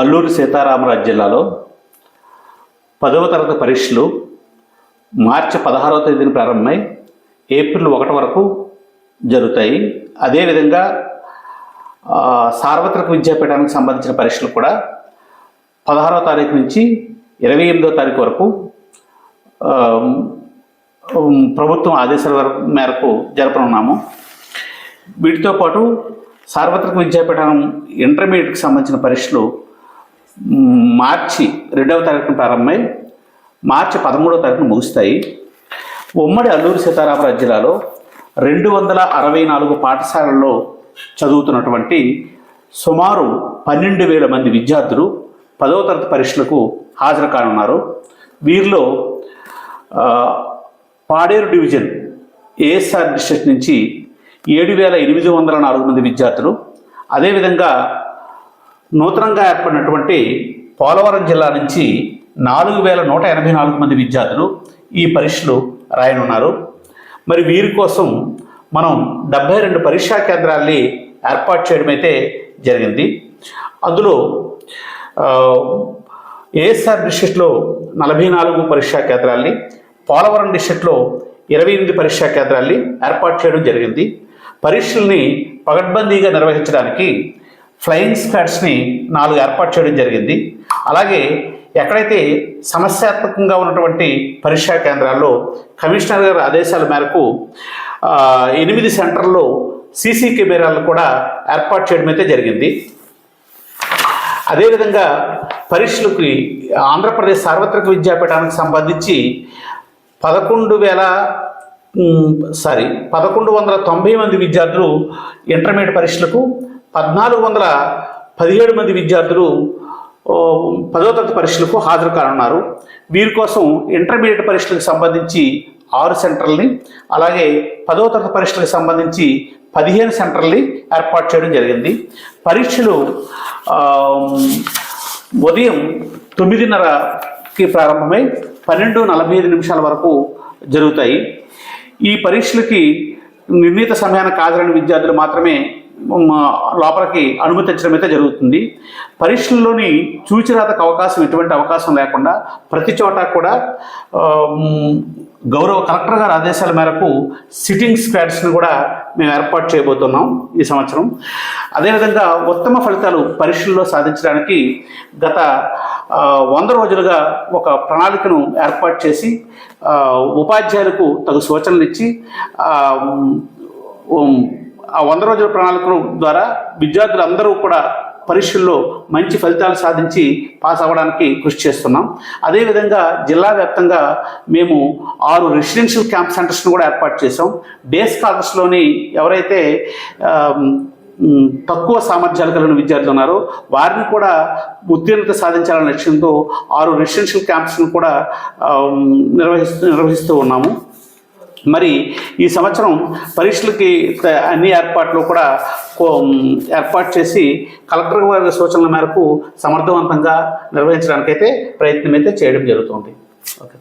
అల్లూరు సీతారామరాజు జిల్లాలో పదవ తరగతి పరీక్షలు మార్చి పదహారవ తేదీన ప్రారంభమై ఏప్రిల్ ఒకటి వరకు జరుగుతాయి. అదేవిధంగా సార్వత్రిక విద్యాపీఠానికి సంబంధించిన పరీక్షలు కూడా పదహారవ తారీఖు నుంచి ఇరవై ఎనిమిదో తారీఖు వరకు ప్రభుత్వం ఆదేశాల మేరకు జరపనున్నాము. వీటితో పాటు సార్వత్రిక విద్యాపీఠం ఇంటర్మీడియట్కి సంబంధించిన పరీక్షలు మార్చి రెండవ తారీఖున ప్రారంభమై మార్చి పదమూడవ తారీఖున ముగుస్తాయి. ఉమ్మడి అల్లూరు సీతారామరాజు జిల్లాలో రెండు వందల అరవై నాలుగు పాఠశాలల్లో చదువుతున్నటువంటి సుమారు పన్నెండు వేల మంది విద్యార్థులు పదవ తరగతి పరీక్షలకు హాజరు కానున్నారు. వీరిలో పాడేరు డివిజన్ ఏఎస్ఆర్ డిస్ట్రిక్ట్ నుంచి ఏడు వేల ఎనిమిది వందల నాలుగు మంది విద్యార్థులు. అదేవిధంగా నూతనంగా ఏర్పడినటువంటి పోలవరం జిల్లా నుంచి నాలుగు వేల నూట ఎనభై నాలుగు మంది విద్యార్థులు ఈ పరీక్షలు రాయనున్నారు. మరి వీరి కోసం మనం డెబ్బై రెండు పరీక్షా కేంద్రాల్ని ఏర్పాటు చేయడం అయితే జరిగింది. అందులో ఏఎస్ఆర్ డిస్ట్రిక్ట్లో నలభై నాలుగు పరీక్షా కేంద్రాల్ని పోలవరం డిస్ట్రిక్ట్లో ఇరవై ఎనిమిది పరీక్షా కేంద్రాల్ని ఏర్పాటు చేయడం జరిగింది. పరీక్షల్ని పగడ్బందీగా నిర్వహించడానికి ఫ్లయింగ్ స్క్వాడ్స్ని నాలుగు ఏర్పాటు చేయడం జరిగింది. అలాగే ఎక్కడైతే సమస్యాత్మకంగా ఉన్నటువంటి పరీక్షా కేంద్రాల్లో కమిషనర్ గారి ఆదేశాల మేరకు ఎనిమిది సెంటర్లో సీసీ కెమెరాలను కూడా ఏర్పాటు చేయడం అయితే జరిగింది. అదేవిధంగా పరీక్షలకి ఆంధ్రప్రదేశ్ సార్వత్రిక విద్యాపీఠానికి సంబంధించి పదకొండు వేల సారీ పదకొండు వందల తొంభై మంది విద్యార్థులు ఇంటర్మీడియట్ పరీక్షలకు పద్నాలుగు వందల పదిహేడు మంది విద్యార్థులు పదో తరగతి పరీక్షలకు హాజరు కానున్నారు. వీరి కోసం ఇంటర్మీడియట్ పరీక్షలకు సంబంధించి ఆరు సెంటర్లని అలాగే పదో తరగతి పరీక్షలకు సంబంధించి పదిహేను సెంటర్లని ఏర్పాటు చేయడం జరిగింది. పరీక్షలు ఉదయం తొమ్మిదిన్నరకి ప్రారంభమై పన్నెండు నలభై ఐదు నిమిషాల వరకు జరుగుతాయి. ఈ పరీక్షలకి నిర్ణీత సమయానికి హాజరైన విద్యార్థులు మాత్రమే లోపలికి అనుమతించడం అయితే జరుగుతుంది. పరీక్షల్లోని చూచిరాతకు అవకాశం ఎటువంటి అవకాశం లేకుండా ప్రతి చోట కూడా గౌరవ కలెక్టర్ గారి ఆదేశాల మేరకు సిట్టింగ్ స్క్వాడ్స్ని కూడా మేము ఏర్పాటు చేయబోతున్నాం ఈ సంవత్సరం. అదేవిధంగా ఉత్తమ ఫలితాలు పరీక్షల్లో సాధించడానికి గత వంద రోజులుగా ఒక ప్రణాళికను ఏర్పాటు చేసి ఉపాధ్యాయులకు తగు సూచనలు ఇచ్చి ఆ, వంద రోజుల ప్రణాళిక ద్వారా విద్యార్థులు అందరూ కూడా పరీక్షల్లో మంచి ఫలితాలు సాధించి పాస్ అవ్వడానికి కృషి చేస్తున్నాం. అదేవిధంగా జిల్లా వ్యాప్తంగా మేము ఆరు రెసిడెన్షియల్ క్యాంప్ సెంటర్స్ను కూడా ఏర్పాటు చేసాం డే స్కాలర్స్లోని ఎవరైతే తక్కువ సామర్థ్యాలు కలిగిన విద్యార్థులు ఉన్నారు. వారిని కూడా ఉత్తీర్ణత సాధించాలనే లక్ష్యంతో ఆరు రెసిడెన్షియల్ క్యాంప్స్ను కూడా నిర్వహిస్తూ నిర్వహిస్తూ ఉన్నాము. మరి ఈ సంవత్సరం పరీక్షలకి అన్ని ఏర్పాట్లు కూడా కో- ఏర్పాటు చేసి కలెక్టర్ గారి సూచనల మేరకు సమర్థవంతంగా నిర్వహించడానికైతే ప్రయత్నం అయితే చేయడం జరుగుతుంది. ఓకే.